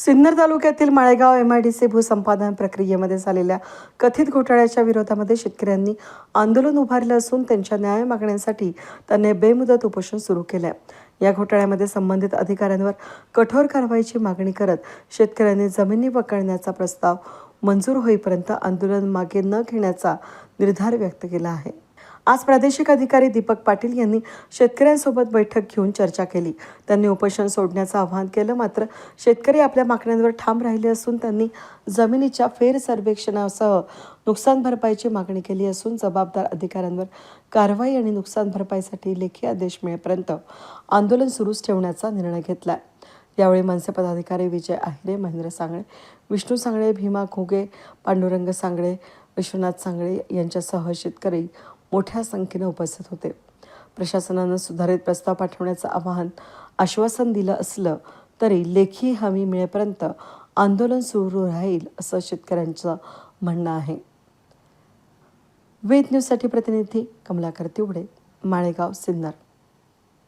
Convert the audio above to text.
सिन्नर तालुक्यातील Malegaon M I D C भूसंपादन प्रक्रियेमध्ये झालेल्या कथित घोटाळ्याच्या विरोधामध्ये शेतकऱ्यांनी आंदोलन उभारलं असून त्यांच्या न्याय मागण्यांसाठी त्यांनी बेमुदत उपोषण सुरू केलं आहे या घोटाळ्यामध्ये संबंधित अधिकाऱ्यांवर कठोर कारवाईची मागणी करत शेतकऱ्यांनी जमिनी पकडण्याचा प्रस्ताव मंजूर होईपर्यंत आंदोलन मागे न घेण्याचा निर्धार व्यक्त केला आहे. आज प्रादेशिक अधिकारी दीपक पाटील यांनी शेतकऱ्यांसोबत बैठक घेऊन चर्चा केली. त्यांनी उपोषण सोडण्याचं आवाहन केलं मात्र शेतकरी आपल्या मागण्यांवर ठाम राहिले असून त्यांनी जमिनीच्या फेर सर्वेक्षणासह नुकसान भरपाईची मागणी केली असून जबाबदार अधिकाऱ्यांवर कारवाई आणि नुकसान भरपाईसाठी लेखी आदेश मिळेपर्यंत आंदोलन सुरूच ठेवण्याचा निर्णय घेतला यावेळी मनसे पदाधिकारी विजय आहिरे महेंद्र सांगळे विष्णू सांगळे भीमा घुगे पांडुरंग सांगळे विश्वनाथ सांगळे यांच्यासह शेतकरी मोठ्या संख्येने उपस्थित होते. प्रशासनानं सुधारित प्रस्ताव पाठवण्याचं आवाहन आश्वासन दिलं असलं तरी लेखी हमी मिळेपर्यंत आंदोलन सुरू राहील असं शेतकऱ्यांचं म्हणणं आहे. वेद न्यूजसाठी प्रतिनिधी कमलाकर तिवडे माळेगाव सिन्नर.